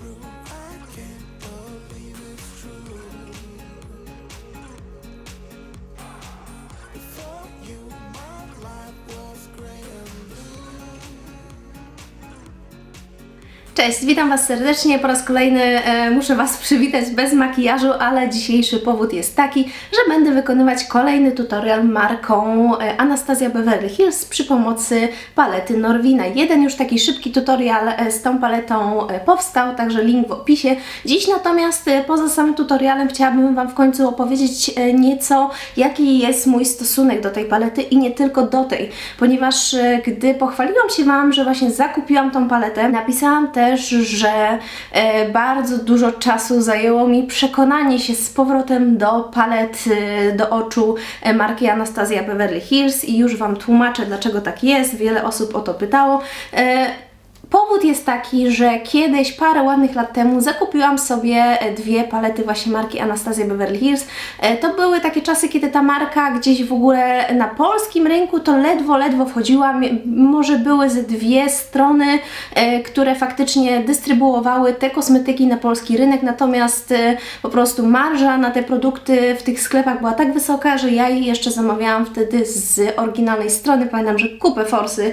broom. Cześć, witam Was serdecznie. Po raz kolejny e, muszę Was przywitać bez makijażu, ale dzisiejszy powód jest taki, że będę wykonywać kolejny tutorial marką e, Beverly Hills przy pomocy palety Norwina. Jeden już taki szybki tutorial e, z tą paletą e, powstał, także link w opisie. Dziś natomiast e, poza samym tutorialem chciałabym Wam w końcu opowiedzieć e, nieco, jaki jest mój stosunek do tej palety i nie tylko do tej, ponieważ e, gdy pochwaliłam się Wam, że właśnie zakupiłam tą paletę, napisałam też, że e, bardzo dużo czasu zajęło mi przekonanie się z powrotem do palet e, do oczu e, marki Anastasia Beverly Hills i już Wam tłumaczę, dlaczego tak jest. Wiele osób o to pytało. Powód jest taki, że kiedyś, parę ładnych lat temu, zakupiłam sobie e, dwie palety właśnie marki Anastasia Beverly Hills. E, To były takie czasy, kiedy ta marka gdzieś w ogóle na polskim rynku to ledwo, ledwo wchodziła. Może były ze dwie strony, e, które faktycznie dystrybuowały te kosmetyki na polski rynek, natomiast po prostu marża na te produkty w tych sklepach była tak wysoka, że ja je jeszcze zamawiałam wtedy z oryginalnej strony. Pamiętam, że kupę forsy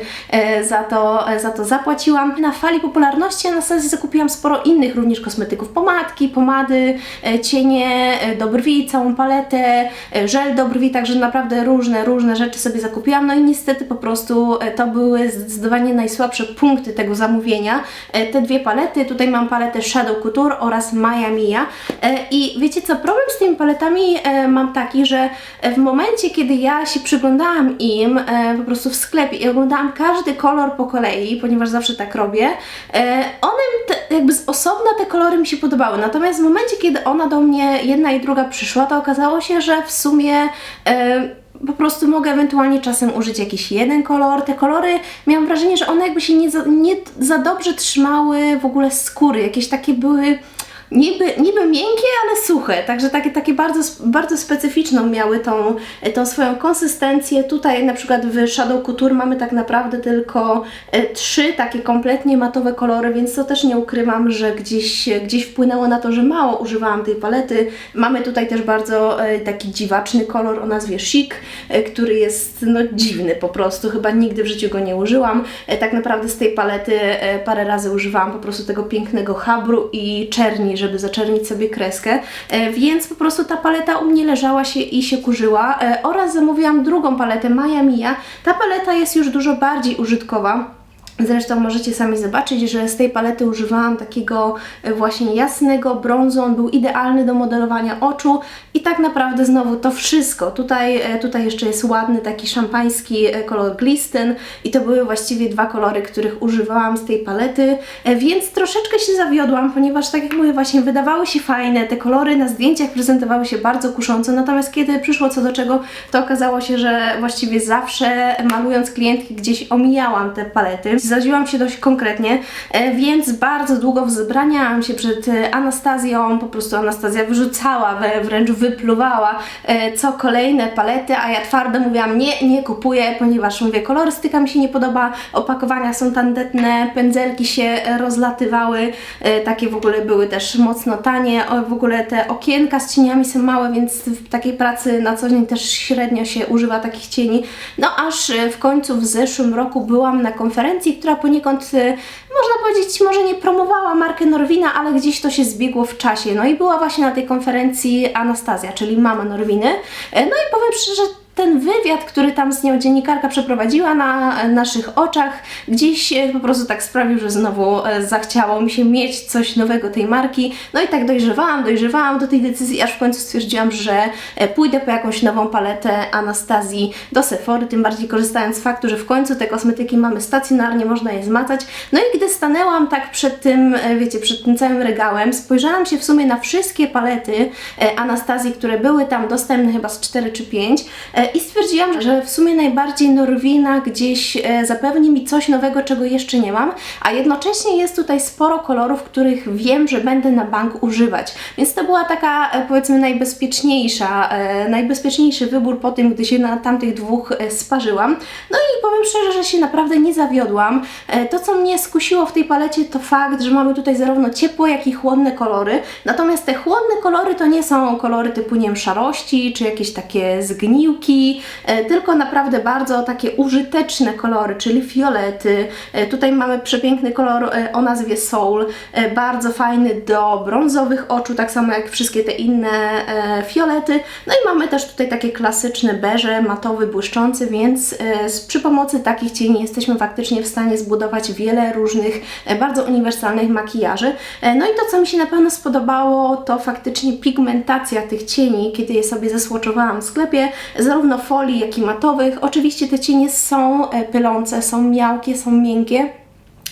za to, za to zapłaciłam. Na fali popularności Anastazji zakupiłam sporo innych również kosmetyków. Pomadki, pomady, e, cienie e, do brwi, całą paletę, e, żel do brwi, także naprawdę różne, różne rzeczy sobie zakupiłam. No i niestety po prostu to były zdecydowanie najsłabsze punkty tego zamówienia. Te dwie palety, tutaj mam paletę Shadow Couture oraz Maya Mia. I wiecie co, problem z tymi paletami mam taki, że w momencie, kiedy ja się przyglądałam im po prostu w sklepie i oglądałam każdy kolor po kolei, ponieważ zawsze tak robię, e, one jakby z osobna te kolory mi się podobały. Natomiast w momencie, kiedy ona do mnie jedna i druga przyszła, to okazało się, że w sumie e, po prostu mogę ewentualnie czasem użyć jakiś jeden kolor. Te kolory, miałam wrażenie, że one jakby się nie za, nie za dobrze trzymały w ogóle skóry. Jakieś takie były niby, niby miękkie, ale suche. Także takie, takie bardzo, bardzo specyficzną miały tą, tą swoją konsystencję. Tutaj na przykład w Shadow Couture mamy tak naprawdę tylko e, trzy takie kompletnie matowe kolory, więc to też nie ukrywam, że gdzieś, gdzieś wpłynęło na to, że mało używałam tej palety. Mamy tutaj też bardzo e, taki dziwaczny kolor o nazwie Chic, e, który jest no, dziwny po prostu. Chyba nigdy w życiu go nie użyłam. Tak naprawdę z tej palety parę razy używałam po prostu tego pięknego habru i czerni, żeby zaczernić sobie kreskę. E, Więc po prostu ta paleta u mnie leżała się i się kurzyła. E, Oraz zamówiłam drugą paletę Maya Mia. Ta paleta jest już dużo bardziej użytkowa. Zresztą możecie sami zobaczyć, że z tej palety używałam takiego e, właśnie jasnego brązu. On był idealny do modelowania oczu i tak naprawdę znowu to wszystko. Tutaj, e, tutaj jeszcze jest ładny taki szampański e, kolor glisten i to były właściwie dwa kolory, których używałam z tej palety, więc troszeczkę się zawiodłam, ponieważ tak jak mówię, właśnie wydawały się fajne, te kolory na zdjęciach prezentowały się bardzo kusząco, natomiast kiedy przyszło co do czego, to okazało się, że właściwie zawsze malując klientki gdzieś omijałam te palety. Zraziłam się dość konkretnie, e, więc bardzo długo wzbraniałam się przed e, Anastazją, po prostu Anastazja wyrzucała, wręcz wypluwała e, co kolejne palety, a ja twardo mówiłam nie, nie kupuję, ponieważ mówię, kolorystyka mi się nie podoba, opakowania są tandetne, pędzelki się rozlatywały, takie w ogóle były też mocno tanie, w ogóle te okienka z cieniami są małe, więc w takiej pracy na co dzień też średnio się używa takich cieni. No aż w końcu w zeszłym roku byłam na konferencji, która poniekąd e, można powiedzieć, może nie promowała markę Norwina, ale gdzieś to się zbiegło w czasie. No i była właśnie na tej konferencji Anastazja, czyli mama Norwiny. E, No i powiem szczerze, ten wywiad, który tam z nią dziennikarka przeprowadziła na e, naszych oczach, gdzieś e, po prostu tak sprawił, że znowu e, zachciało mi się mieć coś nowego tej marki. No i tak dojrzewałam, dojrzewałam do tej decyzji, aż w końcu stwierdziłam, że pójdę po jakąś nową paletę Anastazji do Sephory, tym bardziej korzystając z faktu, że w końcu te kosmetyki mamy stacjonarnie, można je zmacać. No i gdy stanęłam tak przed tym, wiecie, przed tym całym regałem, spojrzałam się w sumie na wszystkie palety Anastazji, które były tam dostępne chyba z 4 czy 5 e, i stwierdziłam, że w sumie najbardziej Norwina gdzieś e, zapewni mi coś nowego, czego jeszcze nie mam, a jednocześnie jest tutaj sporo kolorów, których wiem, że będę na bank używać. Więc to była taka e, powiedzmy najbezpieczniejsza, e, najbezpieczniejszy wybór po tym, gdy się na tamtych dwóch sparzyłam. No i powiem szczerze, że się naprawdę nie zawiodłam. To, co mnie skusiło w tej palecie, to fakt, że mamy tutaj zarówno ciepłe, jak i chłodne kolory. Natomiast te chłodne kolory to nie są kolory typu, nie wiem, szarości, czy jakieś takie zgniłki, e, tylko naprawdę bardzo takie użyteczne kolory, czyli fiolety. E, Tutaj mamy przepiękny kolor e, o nazwie Soul, bardzo fajny do brązowych oczu, tak samo jak wszystkie te inne fiolety. No i mamy też tutaj takie klasyczne beże, matowy, błyszczący, więc przy pomocy takich cieni jesteśmy faktycznie w stanie zbudować wiele różnych, bardzo uniwersalnych makijaży. No i to, co mi się na pewno spodobało, to faktycznie pigmentacja tych cieni, kiedy je sobie zesłoczowałam w sklepie, zarówno folii, jak i matowych. Oczywiście te cienie są e, pylące, są miałkie, są miękkie.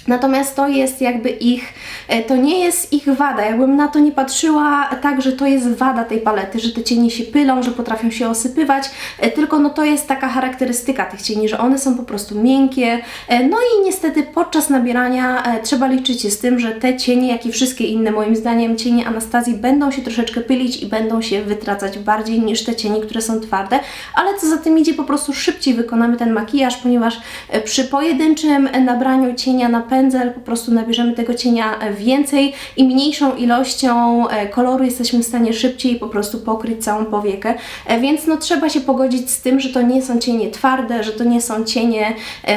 Natomiast to jest jakby ich, e, to nie jest ich wada. Jakbym na to nie patrzyła tak, że to jest wada tej palety, że te cienie się pylą, że potrafią się osypywać, e, tylko no to jest taka charakterystyka tych cieni, że one są po prostu miękkie. E, No i niestety podczas nabierania trzeba liczyć się z tym, że te cienie, jak i wszystkie inne moim zdaniem cienie Anastazji będą się troszeczkę pylić i będą się wytracać bardziej niż te cienie, które są twarde, ale co za tym idzie, po prostu szybciej wykonamy ten makijaż, ponieważ przy pojedynczym nabraniu cienia na pędzel po prostu nabierzemy tego cienia e, więcej i mniejszą ilością e, koloru jesteśmy w stanie szybciej po prostu pokryć całą powiekę, E, więc no trzeba się pogodzić z tym, że to nie są cienie twarde, że to nie są cienie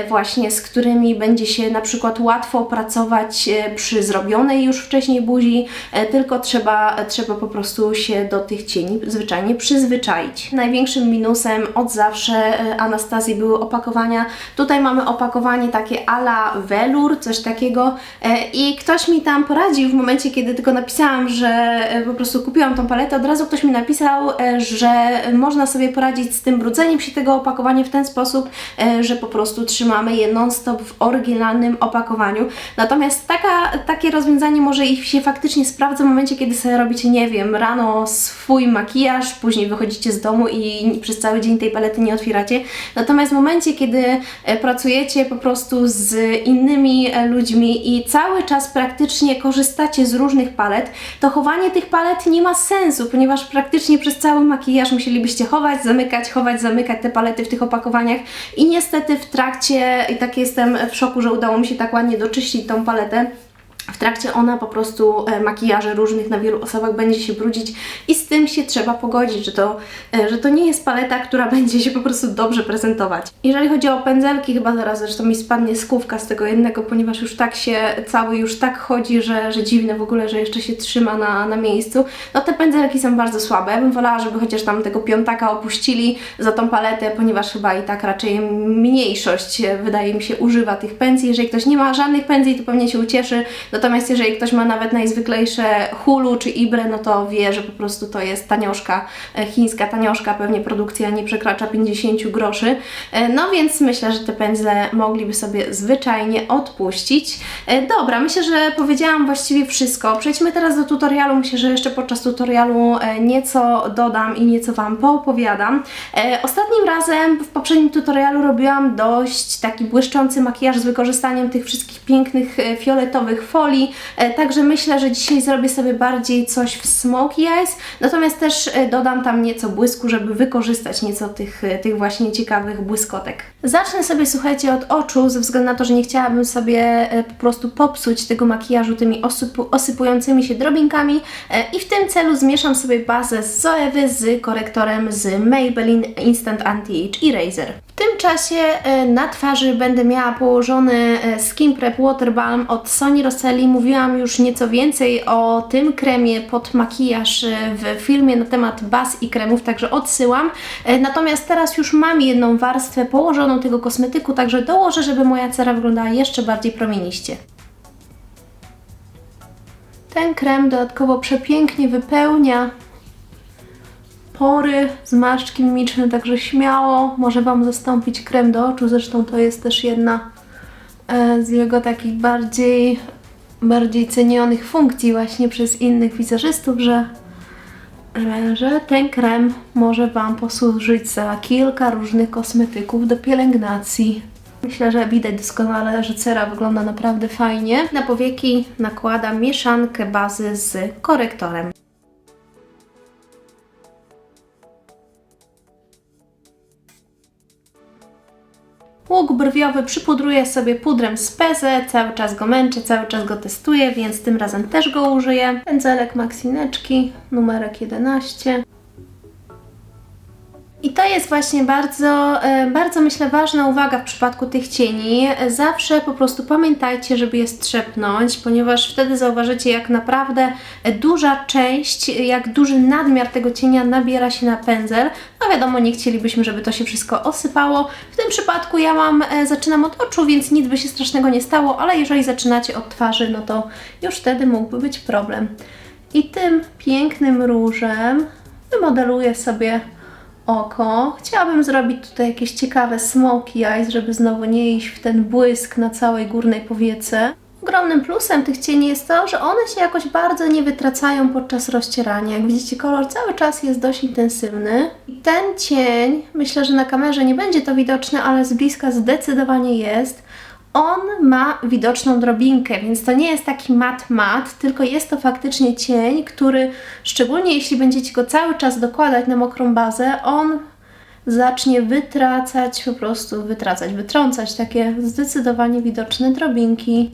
właśnie z którymi będzie się na przykład łatwo pracować przy zrobionej już wcześniej buzi, tylko trzeba, trzeba po prostu się do tych cieni zwyczajnie przyzwyczaić. Największym minusem od zawsze Anastazji były opakowania. Tutaj mamy opakowanie takie ala velour, coś takiego e, i ktoś mi tam poradził w momencie, kiedy tylko napisałam, że e, po prostu kupiłam tą paletę, od razu ktoś mi napisał, e, że można sobie poradzić z tym brudzeniem się tego opakowania w ten sposób, że po prostu trzymamy je non-stop w oryginalnym opakowaniu. Natomiast taka, takie rozwiązanie może ich się faktycznie sprawdza w momencie, kiedy sobie robicie, nie wiem, rano swój makijaż, później wychodzicie z domu i przez cały dzień tej palety nie otwieracie. Natomiast w momencie, kiedy pracujecie po prostu z innymi ludźmi i cały czas praktycznie korzystacie z różnych palet, to chowanie tych palet nie ma sensu, ponieważ praktycznie przez cały makijaż musielibyście chować, zamykać, chować, zamykać te palety w tych opakowaniach i niestety w trakcie, i tak jestem w szoku, że udało mi się tak ładnie doczyścić tą paletę, w trakcie ona po prostu e, makijaży różnych na wielu osobach będzie się brudzić i z tym się trzeba pogodzić, że to, e, że to nie jest paleta, która będzie się po prostu dobrze prezentować. Jeżeli chodzi o pędzelki, chyba zaraz zresztą mi spadnie skówka z tego jednego, ponieważ już tak się cały już tak chodzi, że, że dziwne w ogóle, że jeszcze się trzyma na, na miejscu. No te pędzelki są bardzo słabe. Ja bym wolała, żeby chociaż tam tego piątaka opuścili za tą paletę, ponieważ chyba i tak raczej mniejszość e, wydaje mi się używa tych pędzli. Jeżeli ktoś nie ma żadnych pędzli, to pewnie się ucieszy. Natomiast jeżeli ktoś ma nawet najzwyklejsze hulu czy ibre, no to wie, że po prostu to jest tanioszka, e, chińska tanioszka, pewnie produkcja nie przekracza 50 groszy. E, No więc myślę, że te pędzle mogliby sobie zwyczajnie odpuścić. E, Dobra, myślę, że powiedziałam właściwie wszystko. Przejdźmy teraz do tutorialu. Myślę, że jeszcze podczas tutorialu nieco dodam i nieco Wam poopowiadam. Ostatnim razem w poprzednim tutorialu robiłam dość taki błyszczący makijaż z wykorzystaniem tych wszystkich pięknych fioletowych folii, e, także myślę, że dzisiaj zrobię sobie bardziej coś w smoky eyes, natomiast też e, dodam tam nieco błysku, żeby wykorzystać nieco tych, e, tych właśnie ciekawych błyskotek. Zacznę sobie, słuchajcie, od oczu, ze względu na to, że nie chciałabym sobie po prostu popsuć tego makijażu tymi osypu, osypującymi się drobinkami i w tym celu zmieszam sobie bazę z Zoewy z korektorem z Maybelline Instant Anti-Age Eraser. Tym czasie e, na twarzy będę miała położony e, Skin Prep Water Balm od Sony Rosselli. Mówiłam już nieco więcej o tym kremie pod makijaż e, w filmie na temat baz i kremów, także odsyłam. Natomiast teraz już mam jedną warstwę położoną tego kosmetyku, także dołożę, żeby moja cera wyglądała jeszcze bardziej promieniście. Ten krem dodatkowo przepięknie wypełnia pory, zmarszczki mimiczne, także śmiało może Wam zastąpić krem do oczu. Zresztą to jest też jedna e, z jego takich bardziej, bardziej cenionych funkcji właśnie przez innych wizerzystów, że że ten krem może Wam posłużyć za kilka różnych kosmetyków do pielęgnacji. Myślę, że widać doskonale, że cera wygląda naprawdę fajnie. Na powieki nakładam mieszankę bazy z korektorem. Łuk brwiowy przypudruję sobie pudrem z Peze, cały czas go męczę, cały czas go testuję, więc tym razem też go użyję. Pędzelek Maxineczki, numerek 11. I to jest właśnie bardzo, e, bardzo myślę ważna uwaga w przypadku tych cieni. Zawsze po prostu pamiętajcie, żeby je strzepnąć, ponieważ wtedy zauważycie, jak naprawdę duża część, jak duży nadmiar tego cienia nabiera się na pędzel. No wiadomo, nie chcielibyśmy, żeby to się wszystko osypało. W tym przypadku ja mam, e, zaczynam od oczu, więc nic by się strasznego nie stało, ale jeżeli zaczynacie od twarzy, no to już wtedy mógłby być problem. I tym pięknym różem wymodeluję sobie oko. Chciałabym zrobić tutaj jakieś ciekawe smoky eyes, żeby znowu nie iść w ten błysk na całej górnej powiece. Ogromnym plusem tych cieni jest to, że one się jakoś bardzo nie wytracają podczas rozcierania. Jak widzicie, kolor cały czas jest dość intensywny. I ten cień, myślę, że na kamerze nie będzie to widoczne, ale z bliska zdecydowanie jest. On ma widoczną drobinkę, więc to nie jest taki mat mat, tylko jest to faktycznie cień, który szczególnie jeśli będziecie go cały czas dokładać na mokrą bazę, on zacznie wytracać, po prostu wytracać, wytrącać takie zdecydowanie widoczne drobinki.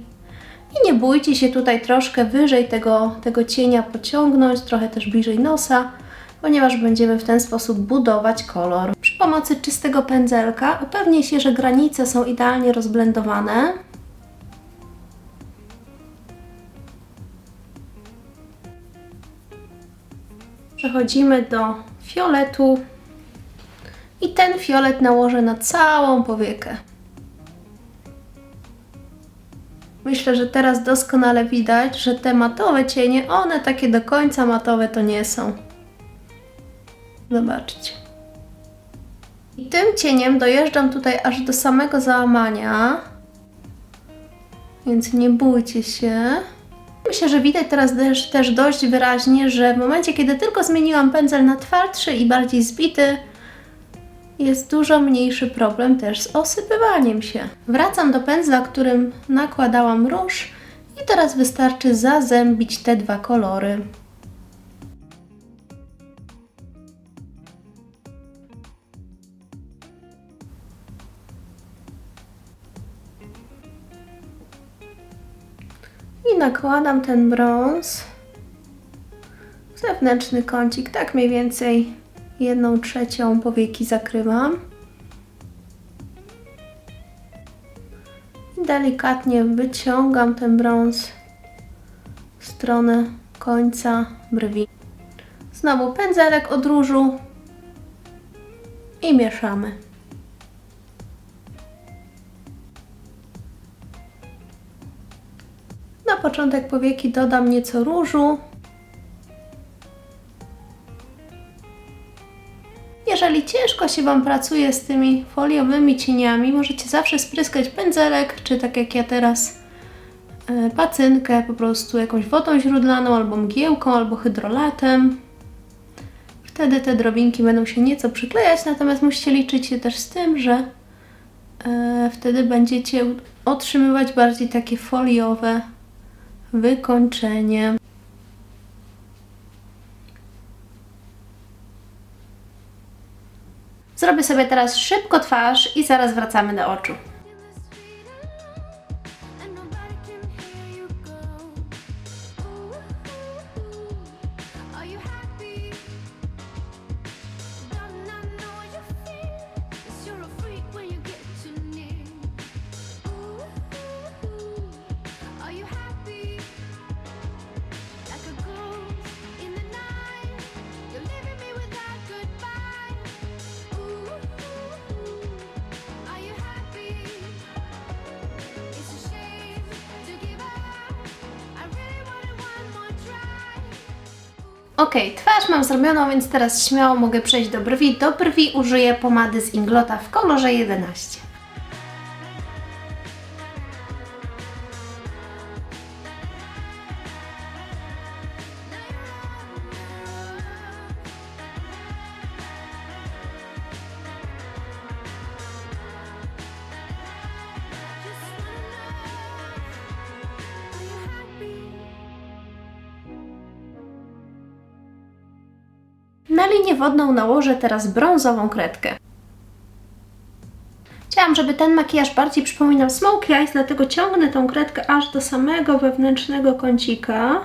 I nie bójcie się tutaj troszkę wyżej tego, tego cienia pociągnąć, trochę też bliżej nosa, ponieważ będziemy w ten sposób budować kolor. Przy pomocy czystego pędzelka upewnij się, że granice są idealnie rozblendowane. Przechodzimy do fioletu i ten fiolet nałożę na całą powiekę. Myślę, że teraz doskonale widać, że te matowe cienie, one takie do końca matowe to nie są. Zobaczcie. I tym cieniem dojeżdżam tutaj aż do samego załamania. Więc nie bójcie się. Myślę, że widać teraz też, też dość wyraźnie, że w momencie, kiedy tylko zmieniłam pędzel na twardszy i bardziej zbity, jest dużo mniejszy problem też z osypywaniem się. Wracam do pędzla, którym nakładałam róż i teraz wystarczy zazębić te dwa kolory. I nakładam ten brąz w zewnętrzny kącik, tak mniej więcej jedną trzecią powieki zakrywam. I delikatnie wyciągam ten brąz w stronę końca brwi. Znowu pędzelek od różu i mieszamy. Na początek powieki dodam nieco różu. Jeżeli ciężko się Wam pracuje z tymi foliowymi cieniami, możecie zawsze spryskać pędzelek, czy tak jak ja teraz e, pacynkę po prostu jakąś wodą źródlaną, albo mgiełką, albo hydrolatem. Wtedy te drobinki będą się nieco przyklejać, natomiast musicie liczyć się też z tym, że e, wtedy będziecie otrzymywać bardziej takie foliowe wykończenie. Zrobię sobie teraz szybko twarz i zaraz wracamy do oczu. Ok, twarz mam zrobioną, więc teraz śmiało mogę przejść do brwi. Do brwi użyję pomady z Inglota w kolorze 11. wodną nałożę teraz brązową kredkę. Chciałam, żeby ten makijaż bardziej przypominał Smokey Eyes, dlatego ciągnę tą kredkę aż do samego wewnętrznego kącika.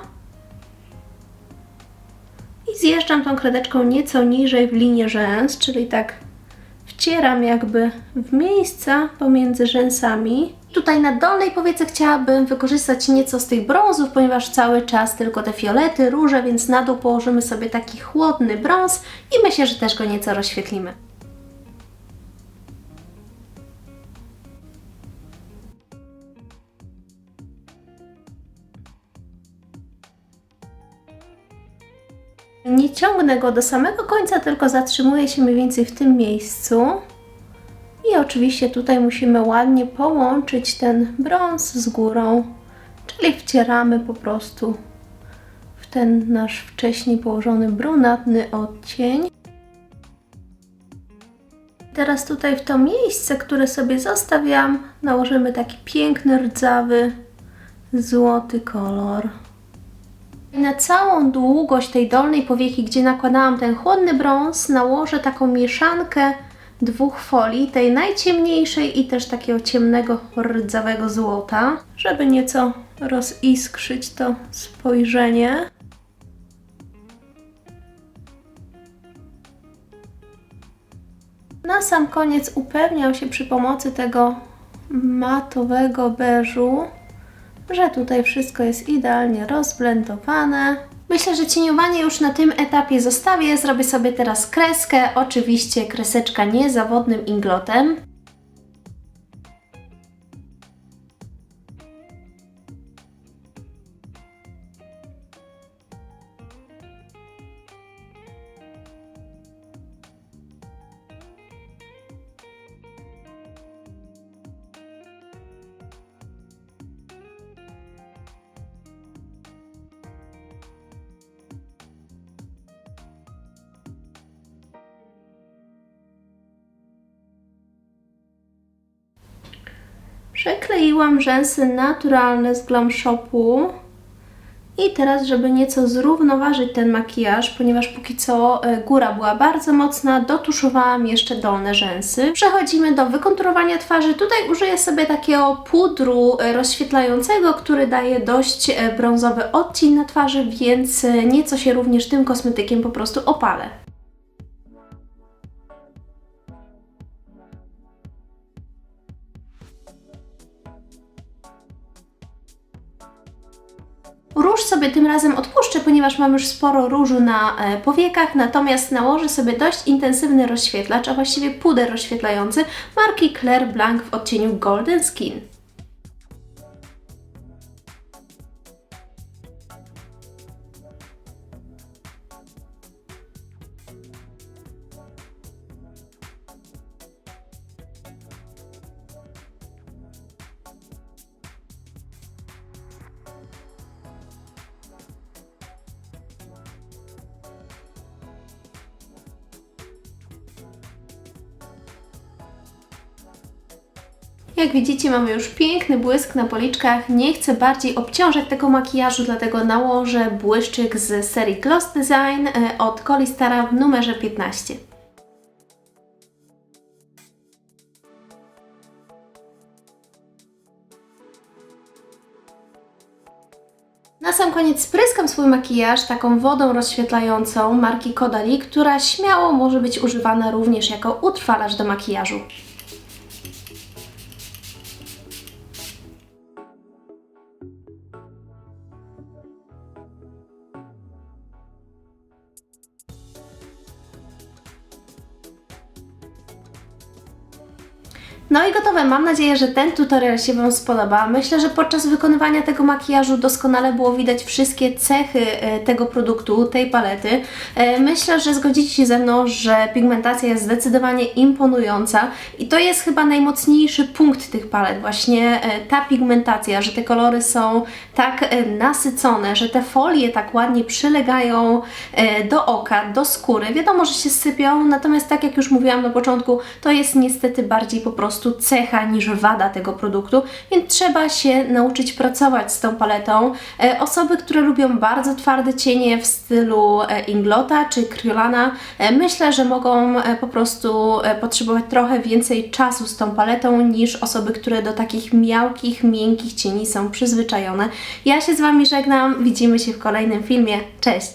I zjeżdżam tą kredeczką nieco niżej w linię rzęs, czyli tak wcieram jakby w miejsca pomiędzy rzęsami. Tutaj na dolnej powiece chciałabym wykorzystać nieco z tych brązów, ponieważ cały czas tylko te fiolety, róże, więc na dół położymy sobie taki chłodny brąz i myślę, że też go nieco rozświetlimy. Nie ciągnę go do samego końca, tylko zatrzymuję się mniej więcej w tym miejscu. I oczywiście tutaj musimy ładnie połączyć ten brąz z górą, czyli wcieramy po prostu w ten nasz wcześniej położony brunatny odcień. Teraz tutaj w to miejsce, które sobie zostawiam, nałożymy taki piękny, rdzawy, złoty kolor. I na całą długość tej dolnej powieki, gdzie nakładałam ten chłodny brąz, nałożę taką mieszankę dwóch folii, tej najciemniejszej i też takiego ciemnego, rdzawego złota, żeby nieco roziskrzyć to spojrzenie. Na sam koniec upewniam się przy pomocy tego matowego beżu, że tutaj wszystko jest idealnie rozblendowane. Myślę, że cieniowanie już na tym etapie zostawię. Zrobię sobie teraz kreskę, oczywiście kreseczka niezawodnym inglotem. Przekleiłam rzęsy naturalne z Glam Shopu. I teraz, żeby nieco zrównoważyć ten makijaż, ponieważ póki co e, góra była bardzo mocna, dotuszowałam jeszcze dolne rzęsy. Przechodzimy do wykonturowania twarzy. Tutaj użyję sobie takiego pudru e, rozświetlającego, który daje dość e, brązowy odcień na twarzy, więc nieco się również tym kosmetykiem po prostu opalę. Róż sobie tym razem odpuszczę, ponieważ mam już sporo różu na e, powiekach, natomiast nałożę sobie dość intensywny rozświetlacz, a właściwie puder rozświetlający marki Claire Blanc w odcieniu Golden Skin. Jak widzicie, mamy już piękny błysk na policzkach. Nie chcę bardziej obciążać tego makijażu, dlatego nałożę błyszczyk z serii Gloss Design e, od Colistara w numerze 15. Na sam koniec spryskam swój makijaż taką wodą rozświetlającą marki Kodali, która śmiało może być używana również jako utrwalacz do makijażu. No i gotowe. Mam nadzieję, że ten tutorial się Wam spodoba. Myślę, że podczas wykonywania tego makijażu doskonale było widać wszystkie cechy e, tego produktu, tej palety. E, Myślę, że zgodzicie się ze mną, że pigmentacja jest zdecydowanie imponująca i to jest chyba najmocniejszy punkt tych palet. Właśnie e, ta pigmentacja, że te kolory są tak nasycone, że te folie tak ładnie przylegają do oka, do skóry. Wiadomo, że się sypią, natomiast tak jak już mówiłam na początku, to jest niestety bardziej po prostu prostu cecha niż wada tego produktu, więc trzeba się nauczyć pracować z tą paletą. E, Osoby, które lubią bardzo twarde cienie w stylu e, Inglota czy Kryolana, e, myślę, że mogą po prostu potrzebować trochę więcej czasu z tą paletą niż osoby, które do takich miałkich, miękkich cieni są przyzwyczajone. Ja się z Wami żegnam, widzimy się w kolejnym filmie. Cześć!